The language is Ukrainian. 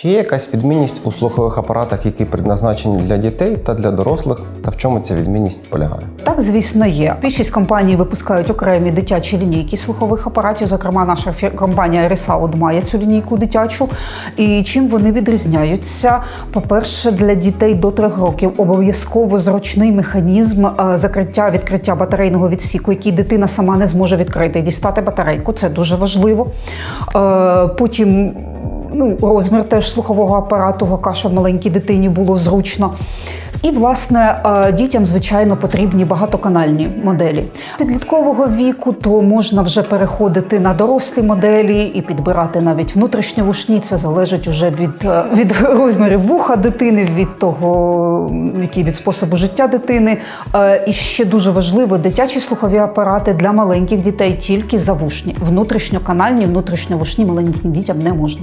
Чи є якась відмінність у слухових апаратах, які предназначені для дітей та для дорослих, та в чому ця відмінність полягає? Так, звісно, є. Більшість компаній випускають окремі дитячі лінійки слухових апаратів. Зокрема, наша компанія Resound має цю лінійку дитячу. І чим вони відрізняються? По-перше, для дітей до трьох років обов'язково зручний механізм е, закриття відкриття батарейного відсіку, який дитина сама не зможе відкрити і дістати батарейку. Це дуже важливо. Е, Потім ну, розмір теж слухового апарату, гака, щоб маленькій дитині було зручно. І, власне, е, дітям, звичайно, потрібні багатоканальні моделі. Підліткового віку то можна вже переходити на дорослі моделі і підбирати навіть внутрішньовушні. Це залежить уже від, е, від розмірів вуха дитини, від того, який від способу життя дитини. Е, І ще дуже важливо, дитячі слухові апарати для маленьких дітей тільки завушні. Внутрішньоканальні, внутрішньовушні маленьким дітям не можна.